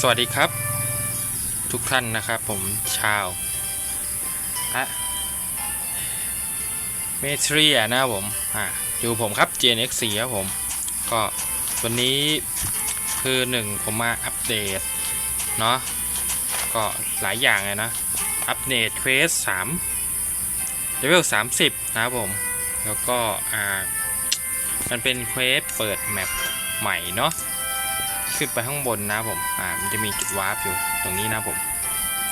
สวัสดีครับ ทุกท่านนะครับผมชาวอะเมทรีนะผมอ่าอยู่ผมครับ GNX4 ครับผม ก็วันนี้คือหนึ่งผมมาอัปเดต เนาะก็หลายอย่างเลยนะ อัปเดตเควส3เลเวล30นะครับผม แล้วก็อ่ามันเป็นเควสเปิดแมปใหม่เนาะ ขึ้นไปข้างบนนะผมอ่ามันจะมีจุดวาร์ปอยู่ตรงนี้นะผม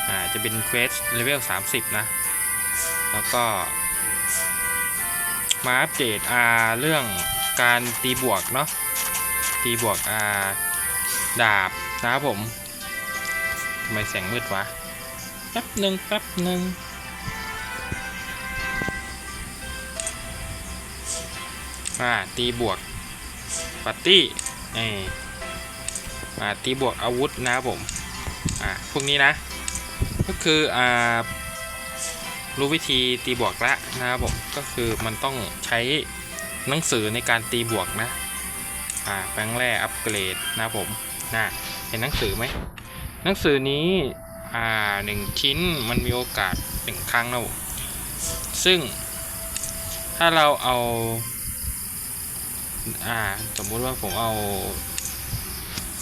อ่าจะเป็นเควสเลเวล30 นะ แล้วก็มาอัปเดตอ่าเรื่องการตีบวกเนาะตีบวกอ่าดาบนะครับผมทำไมแสงมืดวะแป๊บหนึ่งแป๊บหนึ่งอ่าตีบวกปาร์ตี้เอ อ่าตีบวกอาวุธนะครับผมอ่าพวกนี้นะ ก็คืออ่ารู้วิธีตีบวกแล้วนะครับผมก็คือมันต้องใช้หนังสือในการตีบวกนะอ่าแปลงแร่อัปเกรดนะครับผมนะเห็นหนังสือไหมหนังสือนี้อ่าหนึ่งชิ้นมันมีโอกาสหนึ่งครั้งนะผมซึ่งถ้าเราเอาอ่าสมมุติว่าผมเอา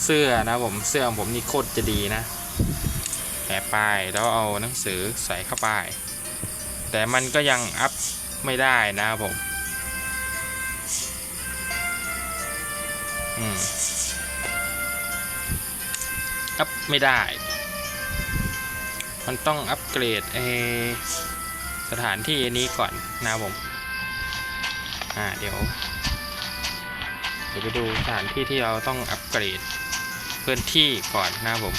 เสื้อนะผมเสื้อของผมนี่โคตรจะดีนะแปะป้ายแล้วเอาหนังสือใส่เข้าไป แต่มันก็ยังอัพไม่ได้นะครับผมอืมอัพไม่ได้ มันต้องอัปเกรดเอสถานที่นี้ก่อนนะผม อ่าเดี๋ยว เดี๋ยวไปดูสถานที่ที่เราต้องอัปเกรด พื้นที่ก่อนนะครับผม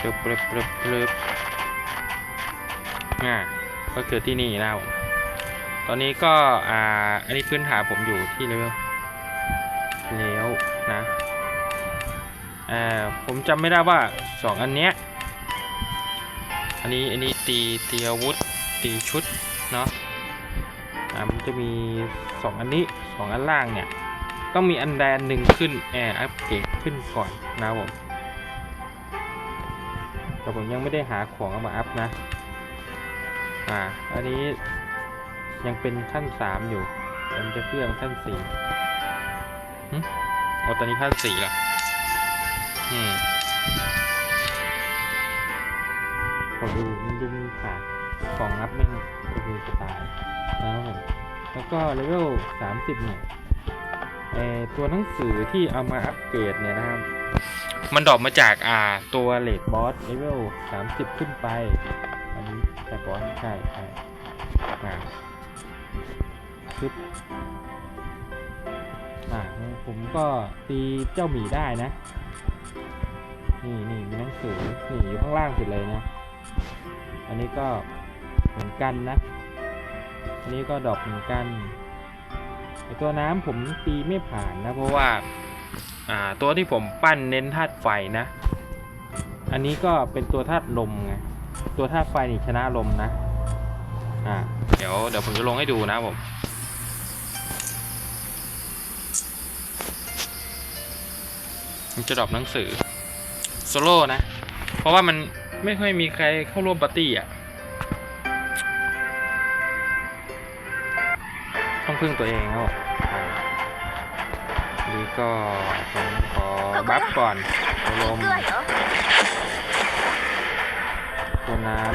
ปรึบปรึบปรึบปรึบอ่าก็คือที่นี่นะครับผมตอนนี้ก็ อ่า อันนี้พื้นฐานผมอยู่ที่เลเวลแล้วนะ อ่า ผมจำไม่ได้ว่าสองอันเนี้ย อันนี้ อันนี้ตีตีอาวุธ ตีชุด เนาะ จะมีสองอันนี้สองอันล่างเนี่ย ต้องมีอันใดอันหนึ่งขึ้นแอร์อัปเกรดขึ้นก่อนนะผมแต่ผมยังไม่ได้หาของเอามาอัพนะ อ่า อันนี้ยังเป็นขั้นสามอยู่มันจะเพื่อมขั้นสี่หึโอ้ตอนนี้ขั้นสี่ละอืมผมดูดูขาของรับแม่งก็คือจะตายนะครับผม แล้วก็เลเวล30เนี่ยเออตัวหนังสือที่เอามาอัปเกรดเนี่ยนะครับ มันดรอปมาจากอ่าตัวเลดบอสเลเวล30 ขึ้นไป อันนี้ใช่บอสใช่ใช่อ่าปึ๊บอ่าผมก็ตีเจ้าหมีได้นะ นี่นี่มีหนังสือนี่อยู่ข้างล่างสุดเลยนะ อันนี้ก็เหมือนกันนะ อันนี้ก็ดอกเหมือนกันไอตัวน้ำผมตีไม่ผ่านนะ เพราะว่าอ่าตัวที่ผมปั้นเน้นธาตุไฟนะ อันนี้ก็เป็นตัวธาตุลมไงตัวธาตุไฟนี่ชนะลมนะอ่าเดี๋ยวเดี๋ยวผมจะลงให้ดูนะผมมันจะดรอปหนังสือโซโล่นะ เพราะว่ามันไม่ค่อยมีใครเข้าร่วมปาร์ตี้อะ ต้องพึ่งตัวเองครับนี่ก็ผมขอบัฟก่อนลมตัวน้ำ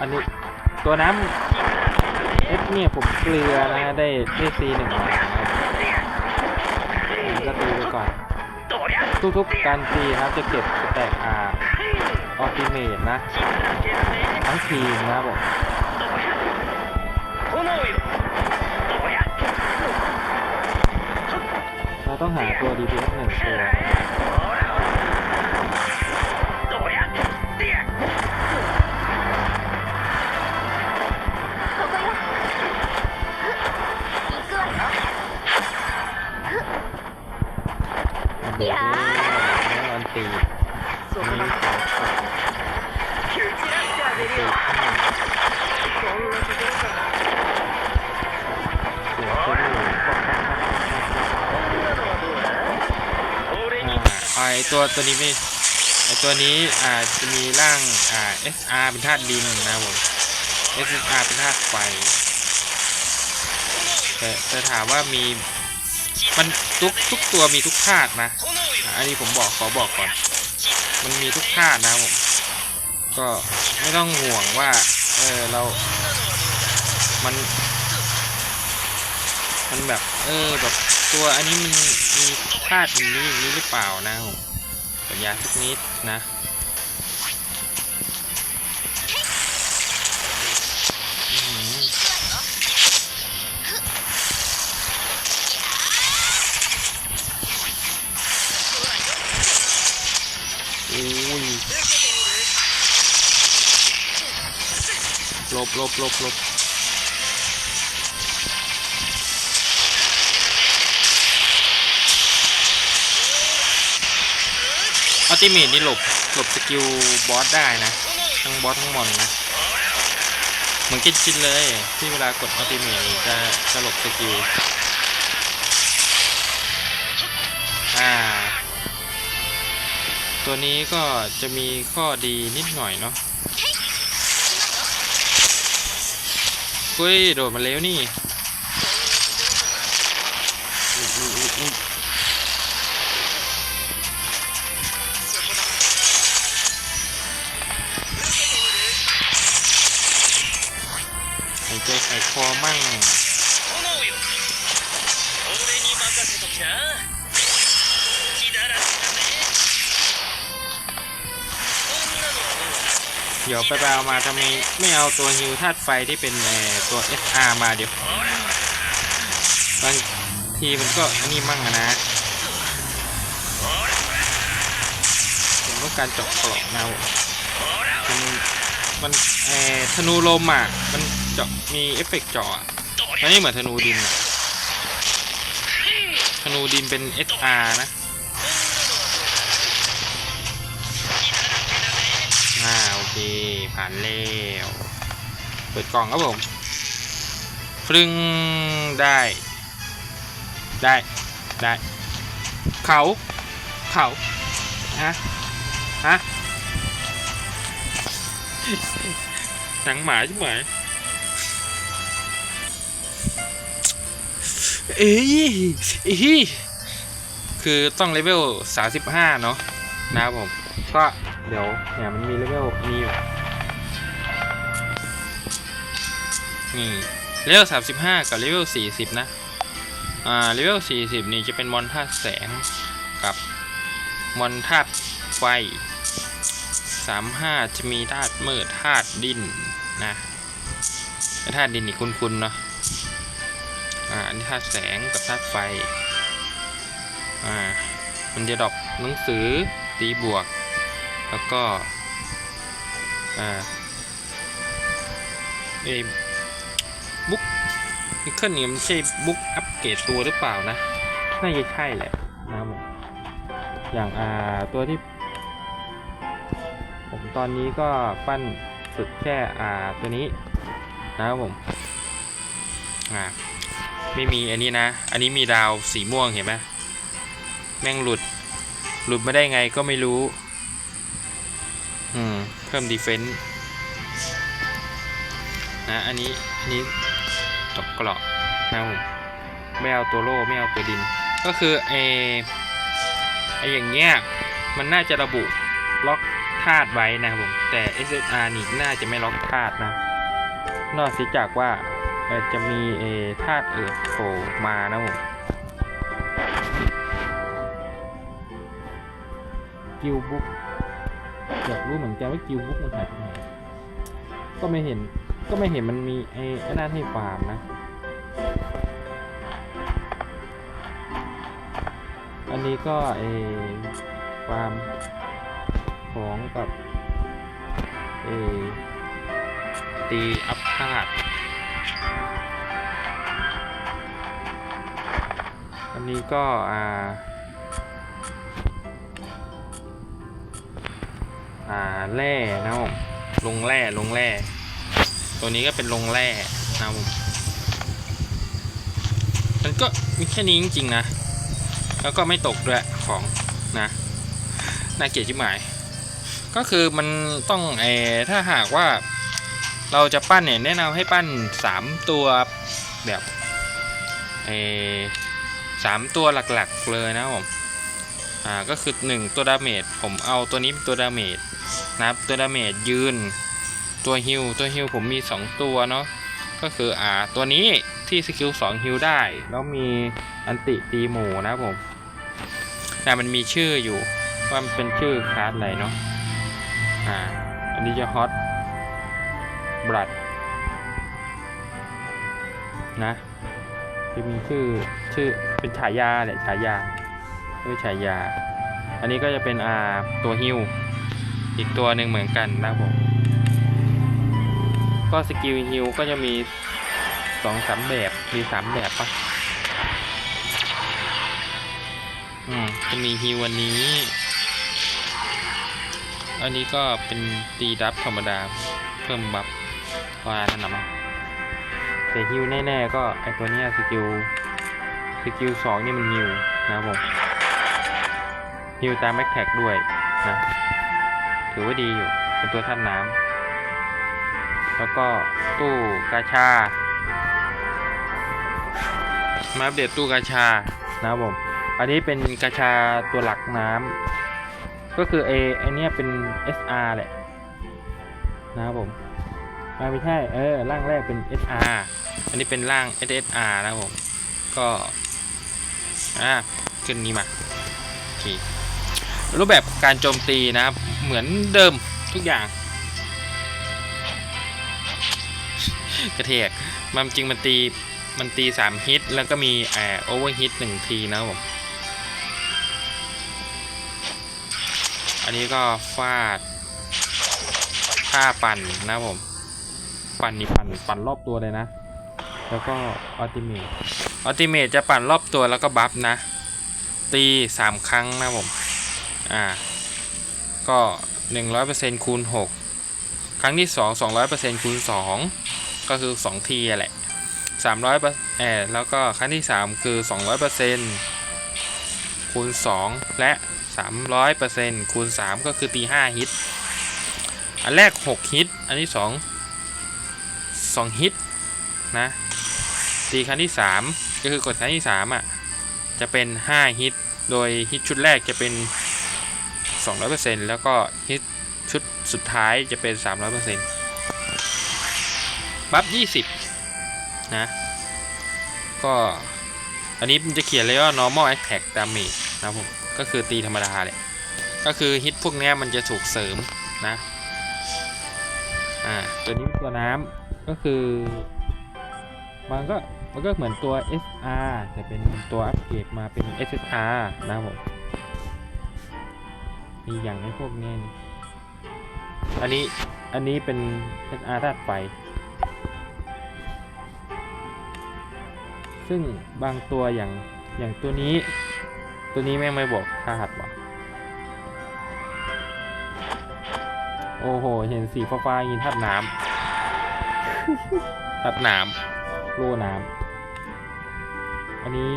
อันนี้ตัวน้ำเอฟเนี่ยผมเกลือนะได้ได้ซีหนึ่งก็ตีไปก่อน ทุกๆการตีครับจะเก็บแตกอา ออติเมตนะ ทั้งทีมนะครับผมเราต้องหาตัว DPS หนึ่งตัว ตัวตัวนี้ไม่ไอตัวนี้อ่าจะมีร่างอ่า SR เป็นธาตุดินนะผม SR เป็นธาตุไฟแต่แต่ถามว่ามีมันทุกทุกตัวมีทุกธาตุนะ อันนี้ผมบอกขอบอกก่อน มันมีทุกธาตุนะผม ก็ไม่ต้องห่วงว่า เออเรา มัน มันแบบ เออแบบตัวอันนี้มันมีธาตุอย่างนี้อย่างนี้หรือเปล่านะผม ปัญญาสักนิดนะอุ้ยหลบหลบหลบหลบ อัลติเมทนี่หลบหลบสกิลบอสได้นะ ทั้งบอสทั้งมอนนะเหมือนกินชินเลยที่เวลากดอัลติเมทจะจะหลบสกิลอ่า ตัวนี้ก็จะมีข้อดีนิดหน่อยเนาะเฮ้ยโดดมาแล้วนี่ ใจใส่คอมั่งเดี๋ยวไปเอามาทำไมไม่เอาตัวฮิวธาตุไฟที่เป็นตัว SR มาเดี๋ยวบางทีมันก็อันนี้มั่งนะผมต้องการจาะกลอบนะมันมันธนูลมอะมัน มีเอฟเฟกต์เจาะอะมันไม่เหมือนธนูดิน ธนูดินเป็น SR นะอ่าโอเค ผ่านแล้วเปิดกล่องครับผมฟรึงได้ ได้ได้ เขาเขาฮะฮะหนังหมาใช่ไหม เอ้ยอ้ยคือต้องเลเวล 35 เนาะนะครับผม ก็เดี๋ยวเนี่ยมันมีเลเวลมีอยู่นี่เลเวลสามสิบห้ากับเลเวลสี่สิบนะ อ่าเลเวลสี่สิบนี่จะเป็นมอนธาตุแสงกับมอนธาตุไฟสามห้าจะมีธาตุมืดธาตุดินนะธาตุดินนี่คุ้นๆเนาะ อ่าอันนี้ธาตุแสงกับธาตุไฟอ่ามันจะดอปหนังสือตีบวก แล้วก็อ่าเอ้บุ๊กนิเคิลนี่มันใช่บุ๊กอัปเกรดตัวหรือเปล่านะ น่าจะใช่แหละนะครับผมอย่างอ่าตัวที่ ผมตอนนี้ก็ปั้นฝึกแค่อ่าตัวนี้นะครับผมอ่า ไม่มีอันนี้นะ อันนี้มีดาวสีม่วงเห็นไหมแม่งหลุด หลุดมาได้ไงก็ไม่รู้ อืม เพิ่มดีเฟนต์นะ อันนี้ อันนี้ตกเกราะนะผมไม่เอาตัวโล่ไม่เอาตัวดิน ก็คือไอไออย่างเงี้ย มันน่าจะระบุล็อกธาตุไว้นะผม แต่ SSR นี่น่าจะไม่ล็อกธาตุนะ นอกเสียจากว่า จะมีเอธาตุเอิร์ธโผล่มานะผมกิลบุ๊กอยากรู้เหมือนกันว่ากิลบุ๊กมันหายไปไหนก็ไม่เห็นก็ไม่เห็นมันมีไอ้ไอ้นั่นให้ฟาร์มนะ อันนี้ก็เออฟาร์มของกับเออตีอัพธาตุันนี้ก็อ่าอ่าแร่นะผมลงแร่ลงแร่ตัวนี้ก็เป็นลงแร่นะผมมันก็มีแค่นี้จริงๆนะ แล้วก็ไม่ตกด้วยของนะน่าเกลียดชิบหมาย ก็คือมันต้องเออถ้าหากว่าเราจะปั้นเนี่ยแนะนำให้ปั้น 3 ตัวแบบเออ สามตัวหลักๆเลยนะผมอ่าก็คือ 1 ตัวดาเมจผมเอาตัวนี้เป็นตัวดาเมจนะครับตัวดาเมจยืน ตัวฮิลตัวฮิลผมมี 2 ตัวเนาะก็คืออ่าตัวนี้ที่สกิล2ฮิลได้ แล้วมีอันติตีหมูนะผมแต่มันมีชื่ออยู่ว่ามันเป็นชื่อคลาสอะไรเนาะอ่าอันนี้จะฮอตบลัดนะ จะมีชื่อชื่อเป็นฉายาแหละฉายาด้วยฉายา อันนี้ก็จะเป็นอ่าตัวฮิวอีกตัวหนึ่งเหมือนกันนะครับผมก็สกิลฮิวก็จะมีสองสามแบบมีสามแบบปะอืมจะมีฮิววันนี้ อันนี้ก็เป็นตีดับธรรมดาเพิ่มบัฟว่านั่นนะมั้ง แต่ฮิวแน่ๆก็ไอตัวนี้สกิลสกิลสองนี่มันฮิวนะครับผมฮิวตามแบ็คแท็กด้วยนะถือว่าดีอยู่เป็นตัวท่านน้ำแล้วก็ตู้กาชา มาอัปเดตตู้กาชานะครับผมอันนี้เป็นกาชาตัวหลักน้ำก็คือเอไอเนี้ยเป็น SR แหละนะครับผมไม่ใช่เออร่างแรกเป็น SR อันนี้เป็นร่าง SSR นะครับผม ก็ อ่า ขึ้นนี้มาโอเครูปแบบการโจมตีนะครับ เหมือนเดิมทุกอย่าง กระเทกมันจริงมันตีมันตีสามฮิต แล้วก็มีแอโอเวอร์ฮิตหนึ่งทีนะครับผม อันนี้ก็ฟาดท่าปั่นนะครับผม ปั่นนี่ปั่นปั่นรอบตัวเลยนะ แล้วก็อัลติเมทอัลติเมทจะปั่นรอบตัวแล้วก็บัฟนะ ตีสามครั้งนะครับผม อ่า ก็100%คูณ6ครั้งที่2 200%คูณ2ก็คือ2ทีแหละ300เออแล้วก็ครั้งที่3คือ200%คูณ2และ300%คูณ3ก็คือตี5ฮิต อันแรก6ฮิต อันที่2 2ฮิตนะ ตีครั้งที่ 3 ก็คือกดครั้งที่3อะจะเป็น 5 ฮิต โดยฮิตชุดแรกจะเป็น 200%แล้วก็ฮิตชุดสุดท้ายจะเป็น 300%บัฟ20 นะ ก็อันนี้มันจะเขียนเลยว่า normal attack damage นะผม ก็คือตีธรรมดาเลยก็คือฮิตพวกนี้มันจะถูกเสริมนะ อ่า ตัวนี้เป็นตัวน้ำก็คือ มันก็ มันก็เหมือนตัว SR แต่เป็นตัวอัปเกรดมาเป็น SSR นะครับผมมีอย่างในพวกนี้อันนี้อันนี้เป็น SR ธาตุไฟ ซึ่งบางตัวอย่างอย่างตัวนี้ ตัวนี้แม่งไม่บอกธาตุว่ะโอ้โห เห็นสีฟ้าๆย่างนี้ธาตุน้ำธาตุน้ำโล่น้ำ อันนี้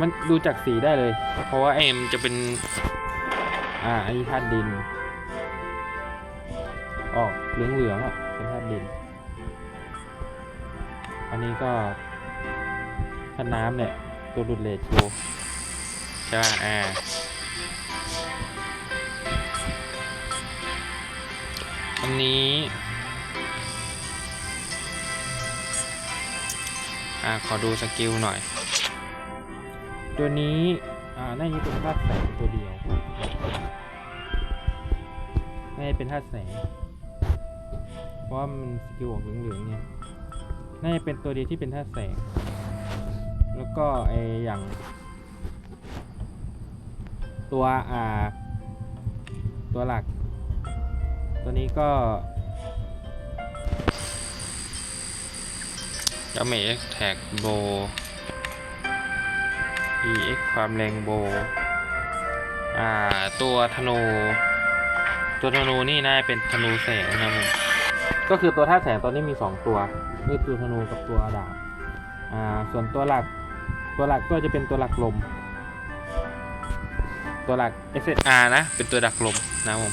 มันดูจากสีได้เลย เพราะว่าไอ้มันจะเป็น อ่าอันนี้ธาตุดิน ออกเหลืองๆอะเป็นธาตุดิน อันนี้ก็ธาตุน้ำเนี่ย ตัวดุดเลดโชว์ใช่ป่ะอ่าอันนี้ อ่าขอดูสกิลหน่อย ตัวนี้อ่าน่าจะเป็นธาตุแสงตัวเดียวน่าจะเป็นธาตุแสง เพราะว่ามันสกิลออกเหลืองๆเนี่ยน่าจะเป็นตัวเดียวที่เป็นธาตุแสง แล้วก็ไออย่าง ตัวอ่า ตัวหลัก ตัวนี้ก็ ดาเมจแท็กโบ EX ความแรงโบ อ่า ตัวธนู ตัวธนูนี่น่าจะเป็นธนูแสงนะครับผมก็คือตัวท่าแสงตอนนี้มีสองตัวนี่ตัวธนูกับตัวดาบ อ่า ส่วนตัวหลัก ตัวหลักก็จะเป็นตัวหลักลม ตัวหลัก SSR นะ เป็นตัวดักลมนะผม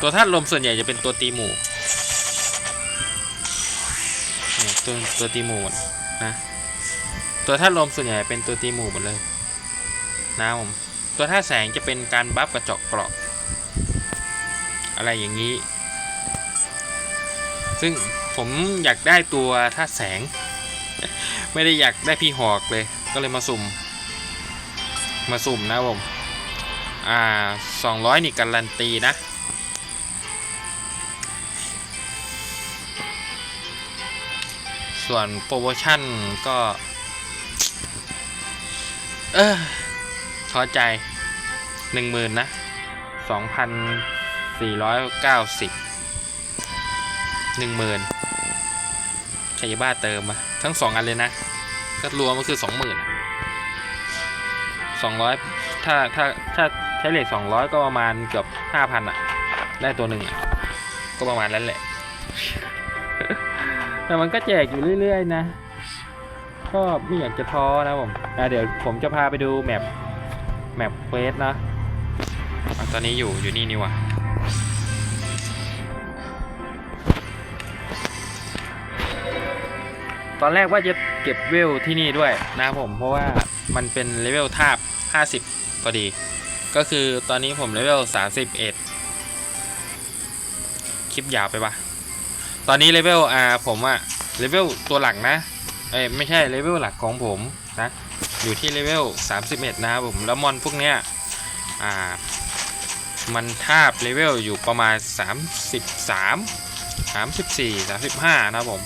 ตัวธาลมส่วนใหญ่จะเป็นตัวตีหมู่ ตัวตัวตีหมูหมดนะตัวธาตุลมส่วนใหญ่เป็นตัวตีหมูหมดเลยนะผมตัวธาตุแสงจะเป็นการบัฟกระจาะเกราะอะไรอย่างนี้ ซึ่งผมอยากได้ตัวธาตุแสง ไม่ได้อยากได้พี่หอกเลย ก็เลยมาสุ่ม มาสุ่มนะผมอ่าสองร้อยนี่การันตีนะ ส่วนโปรโมชั่นก็ เออท้อใจหนึ่งหมื่นนะสองพันสี่ร้อยเก้าสิบหนึ่งหมื่นใครจะบ้าเติมอะทั้งสองอันเลยนะ ก็รวมก็คือสองหมื่นสองร้อยถ้าถ้าถ้าใช้เลทสองร้อยก็ประมาณเกือบห้าพันอะได้ตัวหนึ่งก็ประมาณนั้นแหละ แต่มันก็แจกอยู่เรื่อย ๆ นะ ก็ไม่อยากจะท้อนะผมอะเดี๋ยวผมจะพาไปดูแมปแมปเควสนะตอนนี้อยู่อยู่นี่นี่หว่ะตอนแรกว่าจะเก็บเวลที่นี่ด้วยนะผมเพราะว่ามันเป็นเลเวลทาบ 50พอดี ก็คือตอนนี้ผมเลเวล31 คลิปยาวไปปะ ตอนนี้เลเวลอ่าผมอะเลเวลตัวหลักนะเอ้ยไม่ใช่เลเวลหลักของผมนะอยู่ที่เลเวล31 นะครับผมแล้วมอนพวกเนี้ยอ่ามันทาบเลเวลอยู่ประมาณ 33 34 35 นะครับผม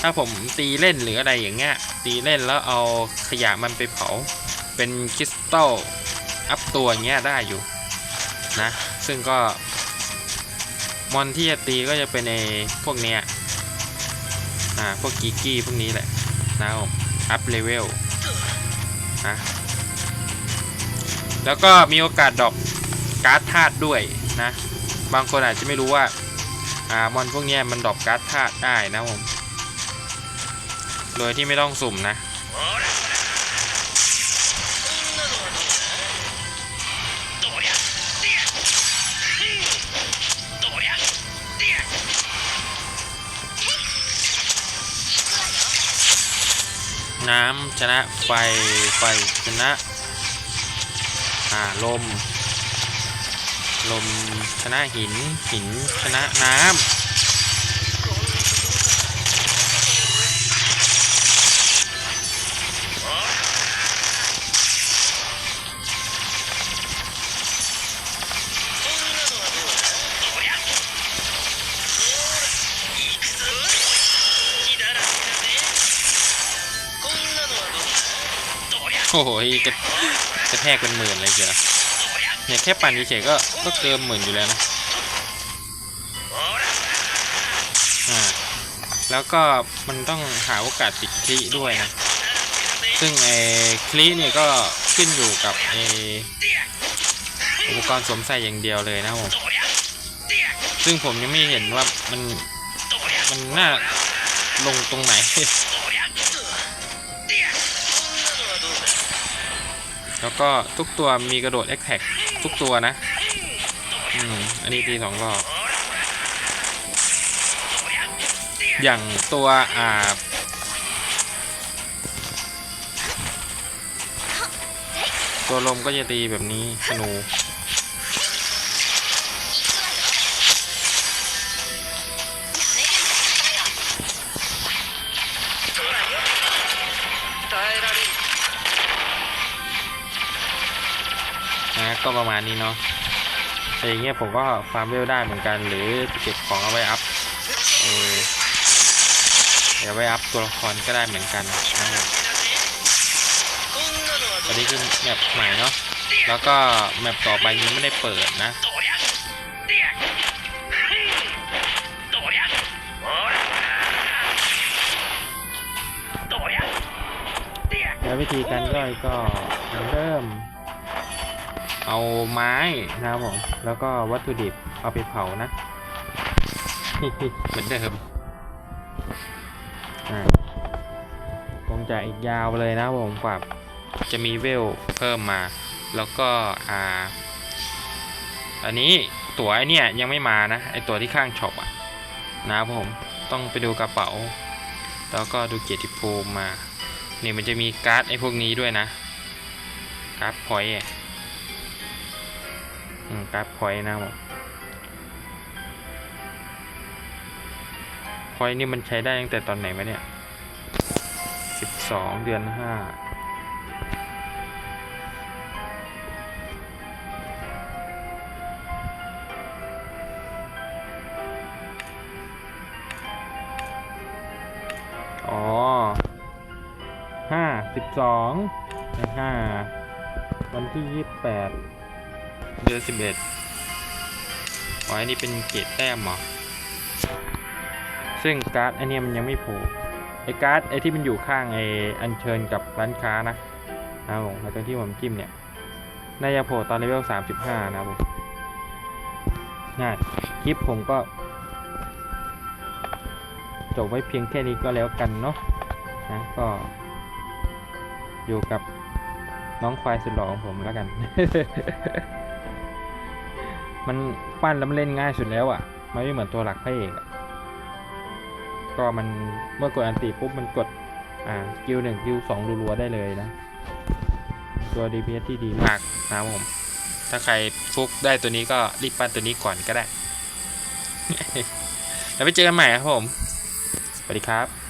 ถ้าผมตีเล่นหรืออะไรอย่างเงี้ย ตีเล่นแล้วเอาขยะมันไปเผา เป็นคริสตัลอัพตัวเงี้ยได้อยู่นะ ซึ่งก็ มอนที่จะตีก็จะเป็นในพวกเนี้ยอ่าพวกกีกี้พวกนี้แหละนะครับผมอัพเลเวลนะแล้วก็มีโอกาสดอปการ์ดธาตุด้วยนะ บางคนอาจจะไม่รู้ว่าอ่ามอนพวกเนี้ยมันดอปการ์ดธาตุได้นะผมโดยที่ไม่ต้องสุ่มนะ น้ำชนะไฟ ไฟชนะอ่าลม ลมชนะหิน หินชนะน้ำ โหกระกระแทกเป็นหมื่นเลยเชียวเนี่ยแค่ปั่นเฉยๆก็ก็เกินหมื่นอยู่แล้วนะอ่แล้วก็มันต้องหาโอกาสติดคลีด้วยนะ ซึ่งไอ้คลิเนี่ยก็ขึ้นอยู่กับไอ้อุปกรณ์สวมใส่อย่างเดียวเลยนะผมซึ่งผมยังไม่เห็นว่ามันมันน่าลงตรงไหน แล้วก็ทุกตัวมีกระโดดแอคแท็กทุกตัวนะ อืม อันนี้ตีสองรอบ อย่างตัวอ่าตัวลมก็จะตีแบบนี้ธนู ก็ประมาณนี้เนาะอย่างเงี้ยผมก็ฟาร์มเวลได้เหมือนกัน หรือเก็บของเอาไว้อัพเออเดี๋ยวไว้อัพตัวละครก็ได้เหมือนกันนอันนี้คือแมปใหม่เนาะแล้วก็แมปต่อไปยังไม่ได้เปิดนะแล้ววิธีการย่อยก็เริ่ม เอาไม้นะครับผมแล้วก็วัตถุดิบเอาไปเผานะเหมือนเดิมอ่าคงจะอีกยาวเลยนะผมกว่าจะมีเวลเพิ่มมา แล้วก็อ่า อันนี้ตั๋วไอเนี่ยยังไม่มานะไอตั๋วที่ข้างช็อปอะนะครับผมต้องไปดูกระเป๋า แล้วก็ดูเกียรติภูมิมา นี่มันจะมีการ์ดไอพวกนี้ด้วยนะ การ์ดพอยต์ กร์ดพอยต์นะครับพอยต์นี่มันใช้ได้ตั้งแต่ตอนไหนวะเนี่ยสิบสองเดือนห้าอ๋อห้าสิบสองห้าวันที่ยี่สิบแปด เดือนสิบเอ็ดอันนี้เป็นเกรดแต้มเหรอ ซึ่งการ์ดอันเนี้ยมันยังไม่โผล่ไอ้การ์ดไอ้ที่มันอยู่ข้างไอ้อัญเชิญกับร้านค้านะนะผมแล้วตรงที่ผมจิ้มเนี่ย น่าจะโผล่ตอนเลเวลสามสิบห้านะผมง่ายคลิปผมก็ จบไว้เพียงแค่นี้ก็แล้วกันเนาะนะก็ อยู่กับน้องควายสุดหล่อของผมแล้วกัน มันปั้นแล้วมันเล่นง่ายสุดแล้วอะ่ะ มันไม่เหมือนตัวหลักพระเอกอะก็มันเมื่อกดอันติปุ๊บมันกดอ่ากิลหนึ่งกิลสองรัวๆได้เลยนะ ตัว DPS ที่ดีมากนะผม ถ้าใครฟุกได้ตัวนี้ก็รีบปั้นตัวนี้ก่อนก็ได้ แล้วไปเจอกันใหม่ครับผม สวัสดีครับ